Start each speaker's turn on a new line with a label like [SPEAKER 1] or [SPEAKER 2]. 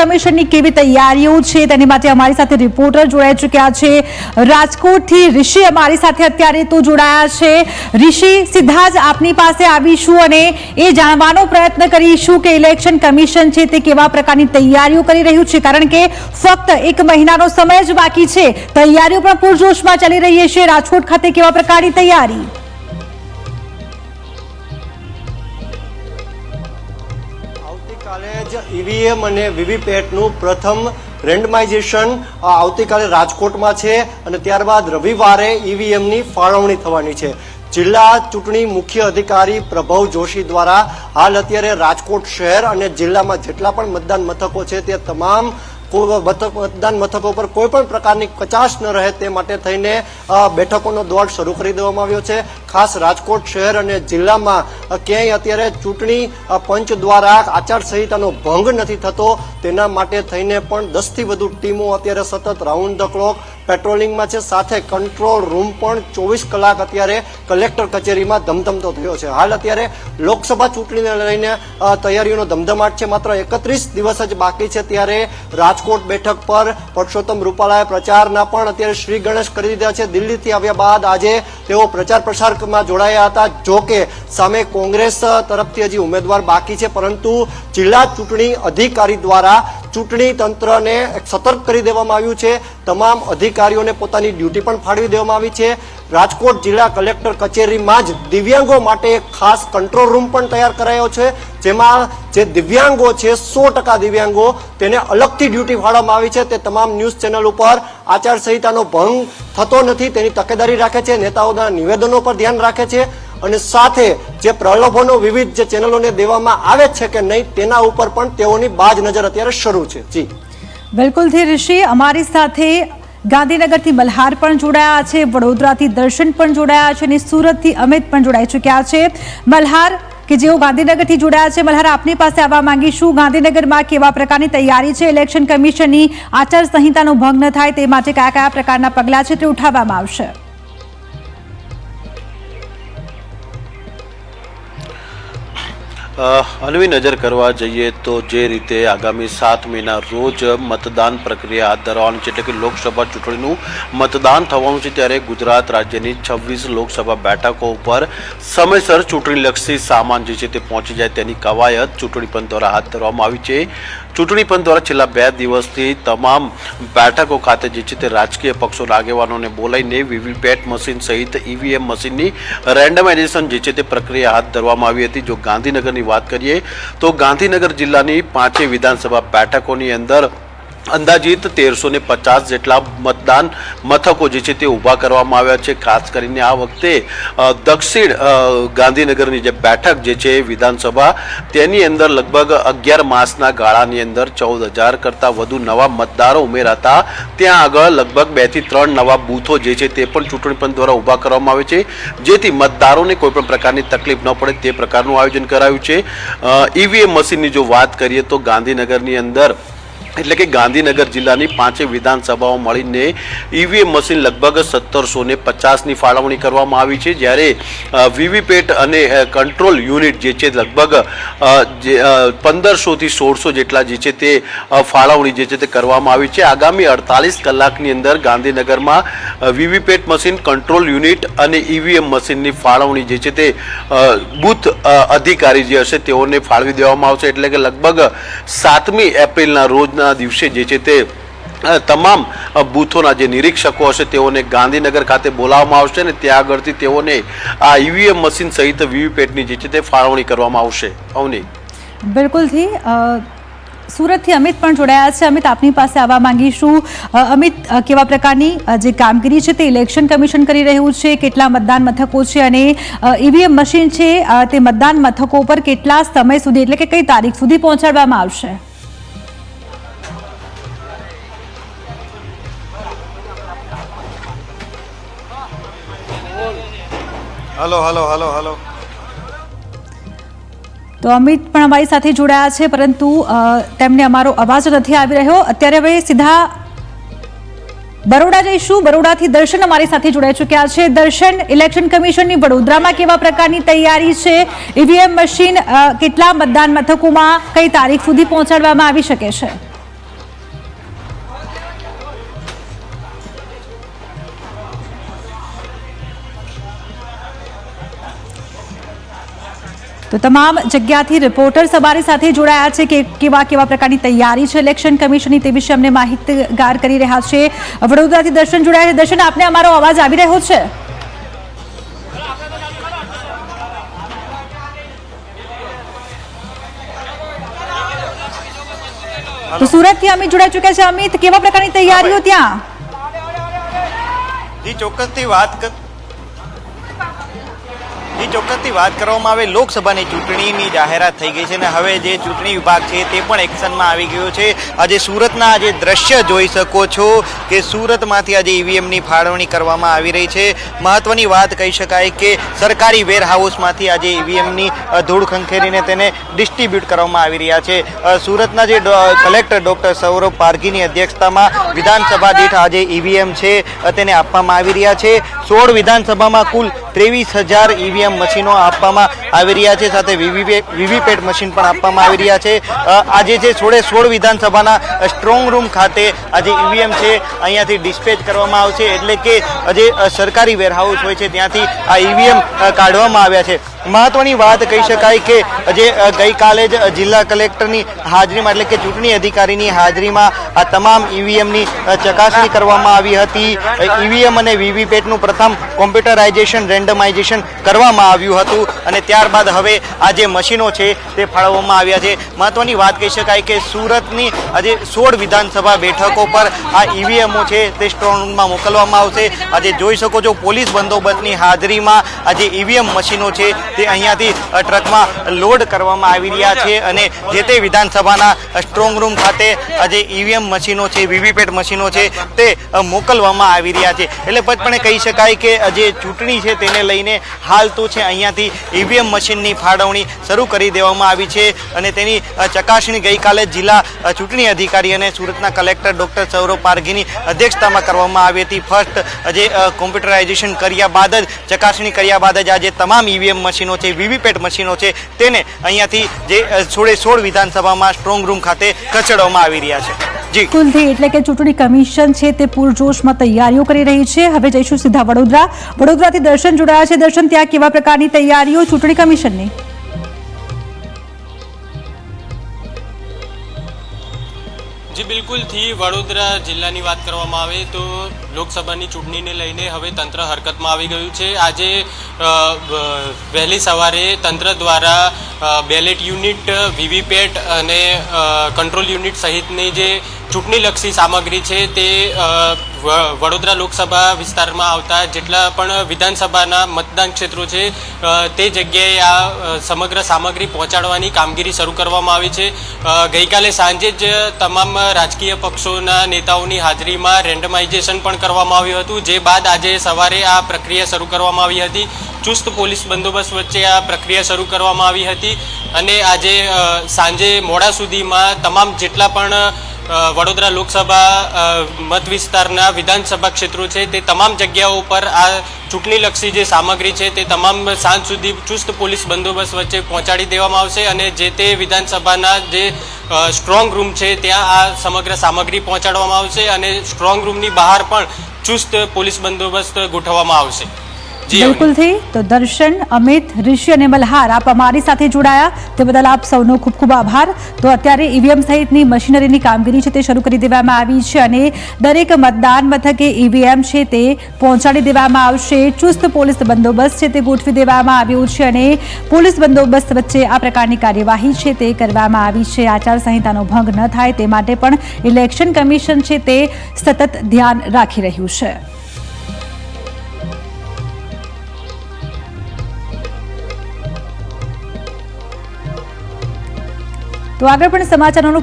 [SPEAKER 1] કમિશનની કેવી તૈયારીઓ છે તેની માટે અમારી સાથે રિપોર્ટર જોડાઈ ચૂક્યા છે. રાજકોટથી ઋષિ અમારી સાથે અત્યારે તો જોડાયા છે. ઋષિ, સીધા જ આપની પાસે આવીશું અને એ જાણવાનો પ્રયત્ન કરીશું કે ઇલેક્શન કમિશન છે તે કેવા પ્રકારની તૈયારીઓ કરી રહ્યું છે. કારણ કે ફક્ત એક મહિનાનો સમય જ બાકી છે. તૈયારીઓ પણ પૂરજોશમાં ચાલી રહી છે. રાજકોટ ખાતે કેવા પ્રકારની તૈયારી?
[SPEAKER 2] ઈવીએમ અને વીવીપેટનું પ્રથમ રેન્ડમાઇઝેશન આવતીકાલે રાજકોટમાં છે અને ત્યારબાદ રવિવારે ઈવીએમની ફાળવણી થવાની છે. જિલ્લા ચૂંટણી મુખ્ય અધિકારી પ્રભવ જોશી દ્વારા હાલ અત્યારે રાજકોટ શહેર અને જિલ્લામાં જેટલા પણ મતદાન મથકો છે તે તમામ મતદાન મથકો પર કોઈ પણ પ્રકારની કચાશ ન રહે તે માટે થઈને બેઠકોનો દોડ શરૂ કરી દેવામાં આવ્યો છે. ખાસ રાજકોટ શહેર અને જિલ્લામાં ક્યાંય અત્યારે ચૂંટણી પંચ દ્વારા આચારસંહિતાનો ભંગ નથી થતો. તેના માટે થઈને પણ દસથી વધુ ટીમો અત્યારે સતત રાઉન્ડ ધ ક્લોક પેટ્રોલિંગમાં છે. સાથે કંટ્રોલ રૂમ પણ ચોવીસ કલાક અત્યારે કલેક્ટર કચેરીમાં ધમધમતો થયો છે. હાલ અત્યારે લોકસભા ચૂંટણીને લઈને તૈયારીઓનો ધમધમાટ છે. માત્ર એકત્રીસ દિવસ જ બાકી છે. ત્યારે રાજકોટ બેઠક પર પરસોત્તમ રૂપાલાએ પ્રચારના પણ અત્યારે શ્રી ગણેશ કરી દીધા છે. દિલ્હીથી આવ્યા બાદ આજે તેઓ પ્રચાર પ્રસારમાં જોડાયા હતા. જો કે સામે કોંગ્રેસ તરફથી હજી ઉમેદવાર બાકી છે. પરંતુ જિલ્લા ચૂંટણી અધિકારી દ્વારા ચૂંટણી તંત્રને સતર્ક કરી દેવામાં આવ્યું છે. તમામ અધિકારીઓને પોતાની ડ્યુટી પણ ફાળવી દેવામાં આવી છે. રાજકોટ જિલ્લા કલેક્ટર કચેરીમાં જ દિવ્યાંગો માટે ખાસ કંટ્રોલ રૂમ પણ તૈયાર કરાયો છે, જેમાં જે દિવ્યાંગો છે, સો ટકા દિવ્યાંગો, તેને અલગથી ડ્યુટી ફાળવવામાં આવી છે. તે તમામ ન્યૂઝ ચેનલ ઉપર આચારસંહિતાનો ભંગ થતો નથી, તેની તકેદારી રાખે છે, નેતાઓના નિવેદનો પર ધ્યાન રાખે છે. અને સાથે જે પ્રલોભનો વિવિધ જે ચેનલોને દેવામાં આવે છે કે નહીં, તેના ઉપર પણ તેઓની બાજ નજર અત્યારે શરૂ છે. જી.
[SPEAKER 1] બિલકુલથી ઋષિ, અમારી સાથે ગાંધીનગરથી મલ્હાર પણ જોડાયા છે, વડોદરાથી દર્શન પણ જોડાયા છે અને સુરતથી અમિત પણ જોડાઈ ચૂક્યા છે. મલ્હાર કે જેઓ ગાંધીનગરથી જોડાયા છે મલ્હાર આપની પાસે આવવા માંગીશું. ગાંધીનગરમાં કેવા પ્રકારની તૈયારી છે? ઇલેક્શન કમિશનની આચારસંહિતાનો ભંગ ન થાય, તે માટે કયા કયા પ્રકારના પગલાં છે તે ઉઠાવવામાં આવશે.
[SPEAKER 3] અ, હળવી નજર કરવા જઈએ તો જે રીતે આગામી સાત મહિના રોજ મતદાન પ્રક્રિયા હાથ ધરવાની છે. એટલે કે લોકસભા ચૂંટણીનું મતદાન થવાનું છે ત્યારે ગુજરાત રાજ્યની છવ્વીસ લોકસભા બેઠકો ઉપર સમયસર ચૂંટણીલક્ષી સામાન જે છે તે પહોંચી જાય તેની કવાયત ચૂંટણી પંચ દ્વારા હાથ ધરવામાં આવી છે. ચૂંટણી પંચ દ્વારા છેલ્લા બે દિવસથી તમામ બેઠકો ખાતે જે છે તે રાજકીય પક્ષોના આગેવાનોને બોલાવીને વીવીપેટ મશીન સહિત ઈવીએમ મશીનની રેન્ડમાઇઝેશન જે છે તે પ્રક્રિયા હાથ ધરવામાં આવી હતી. જો ગાંધીનગરની વાત કરીએ તો ગાંધીનગર જિલ્લાની પાંચેય વિધાનસભા બેઠકોની અંદર અંદાજિત તેરસો ને પચાસ જેટલા મતદાન મથકો જે છે તે ઊભા કરવામાં આવ્યા છે. ખાસ કરીને આ વખતે દક્ષિણ ગાંધીનગરની જે બેઠક જે છે વિધાનસભા, તેની અંદર લગભગ અગિયાર માસના ગાળાની અંદર ચૌદ હજાર કરતાં વધુ નવા મતદારો ઉમેરાતા. ત્યાં આગળ લગભગ બેથી ત્રણ નવા બૂથો જે છે તે પણ ચૂંટણી પંચ દ્વારા ઊભા કરવામાં આવે છે. જેથી મતદારોને કોઈપણ પ્રકારની તકલીફ ન પડે તે પ્રકારનું આયોજન કરાયું છે. ઈવીએમ મશીનની જો વાત કરીએ તો ગાંધીનગરની અંદર એટલે કે ગાંધીનગર જિલ્લાની પાંચે વિધાનસભાઓ મળીને ઈવીએમ મશીન લગભગ સત્તરસો ને પચાસની ફાળવણી કરવામાં આવી છે. જ્યારે વીવીપેટ અને કંટ્રોલ યુનિટ જે છે લગભગ પંદરસોથી સોળસો જેટલા જે છે તે ફાળવણી જે છે તે કરવામાં આવી છે. આગામી અડતાલીસ કલાકની અંદર ગાંધીનગરમાં વીવીપેટ મશીન, કંટ્રોલ યુનિટ અને ઈવીએમ મશીનની ફાળવણી જે છે તે બુથ અધિકારી જે હશે તેઓને ફાળવી દેવામાં આવશે. એટલે કે લગભગ સાતમી એપ્રિલના રોજના દિવસે જે છે તે તમામ બૂથોના જે નિરીક્ષકો હશે તેઓને ગાંધીનગર ખાતે બોલાવવામાં આવશે અને ત્યાં આગળથી તેઓને આ ઈવીએમ મશીન સહિત વીવીપેટની જે છે તે ફાળવણી કરવામાં આવશે. અવની.
[SPEAKER 1] બિલકુલથી સુરતથી અમિત પણ જોડાયા છે. અમિત, આપની પાસે આવવા માંગીશું. અમિત કેવા પ્રકારની જે કામગીરી છે તે ઇલેક્શન કમિશન કરી રહ્યું છે? કેટલા મતદાન મથકો છે? અને ઈવીએમ મશીન છે તે મતદાન મથકો પર કેટલા સમય સુધી, એટલે કે કઈ તારીખ સુધી પહોંચાડવામાં આવશે?
[SPEAKER 2] હલો હલો હલો હલો
[SPEAKER 1] તો અમિત પણ અમારી સાથે જોડાયા છે, પરંતુ તેમને અમારો અવાજ નથી આવી રહ્યો. અત્યારે હવે સીધા બરોડા જઈશું. બરોડાથી દર્શન અમારી સાથે જોડાઈ ચૂક્યા છે. દર્શન ઇલેક્શન કમિશનની વડોદરામાં કેવા પ્રકારની તૈયારી છે? ઈવીએમ મશીન કેટલા મતદાન મથકોમાં કઈ તારીખ સુધી પહોંચાડવામાં આવી શકે છે? તો તમામ જગ્યાથી રિપોર્ટર્સ અમારી સાથે જોડાયા છે કે કેવા કેવા પ્રકારની તૈયારી છે ઇલેક્શન કમિશનની તે વિશે અમને માહિતગાર કરી રહ્યા છે. વડોદરાથી દર્શન જોડાયા છે. દર્શન આપને અમારો અવાજ આવી રહ્યો છે? તો સુરતથી અમિત જોડાઈ ચૂક્યા છે. અમિત કેવા પ્રકારની તૈયારીઓ ત્યાં?
[SPEAKER 4] ચોક્કસથી વાત કર જી, ચોક્કસથી વાત કરવામાં આવે, લોકસભાની ચૂંટણીની જાહેરાત થઈ ગઈ છે અને હવે જે ચૂંટણી વિભાગ છે તે પણ એક્શનમાં આવી ગયો છે. આજે સુરતના આજે દ્રશ્ય જોઈ શકો છો કે સુરતમાંથી આજે ઈવીએમની ફાળવણી કરવામાં આવી રહી છે. મહત્વની વાત કહી શકાય કે સરકારી વેરહાઉસમાંથી આજે ઈવીએમની ધૂળ ખંખેરીને તેને ડિસ્ટ્રીબ્યુટ કરવામાં આવી રહ્યા છે. સુરતના જે કલેક્ટર ડૉક્ટર સૌરભ પારગીની અધ્યક્ષતામાં વિધાનસભા દીઠ આજે ઈવીએમ છે તેને આપવામાં આવી રહ્યા છે. સોળ વિધાનસભામાં કુલ ત્રેવીસ હજાર ઈવીએમ મશીનો આપવામાં આવી રહ્યા છે, સાથે વીવીપેટ મશીન પણ આપવામાં આવી રહ્યા છે. આજે જે સોળે સોળ વિધાનસભાના સ્ટ્રોંગ રૂમ ખાતે આજે ઈવીએમ છે, અહીંયાથી ડિસ્પેચ કરવામાં આવશે, એટલે કે જે સરકારી વેરહાઉસ હોય છે, ત્યાંથી આ ઈવીએમ કાઢવામાં આવ્યા છે. મહત્વની વાત કહી શકાય કે જે ગઈકાલે જ જિલ્લા કલેક્ટરની હાજરીમાં, એટલે કે ચૂંટણી અધિકારીની હાજરીમાં આ તમામ ઈવીએમની ચકાસણી કરવામાં આવી હતી. ઈવીએમ અને વીવીપેટનું પ્રથમ કોમ્પ્યુટરાઇઝેશન, રેન્ડમાઇઝેશન કરવામાં આવ્યું હતું. અને ત્યારબાદ હવે આ જે મશીનો છે, તે ફાળવવામાં આવ્યા છે. મહત્વની વાત કહી શકાય કે સુરતની આજે સોળ વિધાનસભા બેઠકો પર આ ઈવીએમઓ છે, તે સ્ટ્રોંગ રૂમમાં મોકલવામાં આવશે. આજે જોઈ શકો છો, પોલીસ બંદોબસ્તની હાજરીમાં આ જે ઈવીએમ મશીનો છે તે અહીંયાથી ટ્રકમાં લોડ કરવામાં આવી રહ્યા છે અને જે તે વિધાનસભાના સ્ટ્રોંગ રૂમ ખાતે જે ઈવીએમ મશીનો છે, વીવીપેટ મશીનો છે, તે મોકલવામાં આવી રહ્યા છે. એટલે પચપણે કહી શકાય કે જે ચૂંટણી છે તેને લઈને હાલ તો છે અહીંયાથી ઈવીએમ મશીનની ફાળવણી શરૂ કરી દેવામાં આવી છે અને તેની ચકાસણી ગઈકાલે જિલ્લા ચૂંટણી અધિકારી અને સુરતના કલેક્ટર ડૉક્ટર સૌરવ પારઘીની અધ્યક્ષતામાં કરવામાં આવી હતી. ફર્સ્ટ જે કોમ્પ્યુટરાઇઝેશન કર્યા બાદ જ, ચકાસણી કર્યા બાદ જ આજે તમામ ઈવીએમ મશીનો છે, વીવીપેટ મશીનો છે, તેને અહીંયાથી જે સોળે સોળ વિધાનસભામાં સ્ટ્રોંગ રૂમ ખાતે ખસેડવામાં આવી રહ્યા છે. જી.
[SPEAKER 1] કુલથી એટલે કે ચૂંટણી કમિશન છે તે પૂરજોશમાં તૈયારીઓ કરી રહી છે. હવે જઈશું સીધા વડોદરા. વડોદરાથી દર્શન જોડાયા છે. દર્શન ત્યાં કેવા પ્રકારની તૈયારીઓ ચૂંટણી કમિશનની?
[SPEAKER 5] જી બિલકુલથી વડોદરા જિલ્લાની વાત કરવામાં આવે તો લોકસભાની ચૂંટણીને લઈને હવે તંત્ર હરકતમાં આવી ગયું છે. આજે વહેલી સવારે તંત્ર દ્વારા બેલેટ યુનિટ, વીવીપેટ અને કંટ્રોલ યુનિટ સહિતની જે ચૂંટણીલક્ષી સામગ્રી છે તે વડોદરા લોકસભા વિસ્તારમાં આવતા જેટલા પણ વિધાનસભાના મતદાન ક્ષેત્રો છે તે જગ્યાએ આ સમગ્ર સામગ્રી પહોંચાડવાની કામગીરી શરૂ કરવામાં આવી છે. ગઈકાલે સાંજે જ તમામ રાજકીય પક્ષોના નેતાઓની હાજરીમાં રેન્ડમાઇઝેશન પણ કરવામાં આવ્યું હતું, જે બાદ આજે સવારે આ પ્રક્રિયા શરૂ કરવામાં આવી હતી. ચુસ્ત પોલીસ બંદોબસ્ત વચ્ચે આ પ્રક્રિયા શરૂ કરવામાં આવી હતી અને આજે સાંજે મોડા સુધીમાં તમામ જેટલા પણ વડોદરા લોકસભા મત વિસ્તારના વિધાનસભા ક્ષેત્રો છે, તે તમામ જગ્યાઓ પર આ ચૂંટણીલક્ષી જે સામગ્રી છે, તે તમામ સાંજ સુધી ચુસ્ત પોલીસ બંદોબસ્ત વચ્ચે પહોંચાડી દેવામાં આવશે અને જે તે વિધાનસભાના જે સ્ટ્રોંગ રૂમ છે, ત્યાં આ સમગ્ર સામગ્રી પહોંચાડવામાં આવશે અને સ્ટ્રોંગ રૂમની બહાર પણ ચુસ્ત પોલીસ બંદોબસ્ત ગોઠવવામાં આવશે.
[SPEAKER 1] બિલકુલથી તો દર્શન, અમિત, ઋષિ અને મલ્હાર આપ અમારી સાથે જોડાયા. તે બદલ આપ સૌનો ખૂબ ખૂબ આભાર. તો અત્યારે ઈવીએમ સહિતની મશીનરીની કામગીરી છે તે શરૂ કરી દેવામાં આવી છે અને દરેક મતદાન મથકે ઈવીએમ છે તે પહોંચાડી દેવામાં આવશે. ચુસ્ત પોલીસ બંદોબસ્ત છે તે ગોઠવી દેવામાં આવ્યું છે અને પોલીસ બંદોબસ્ત વચ્ચે આ પ્રકારની કાર્યવાહી છે તે કરવામાં આવી છે. આચારસંહિતાનો ભંગ ન થાય તે માટે પણ ઇલેક્શન કમિશન છે તે સતત ધ્યાન રાખી રહ્યું છે. તો આગળ પણ સમાચારોનો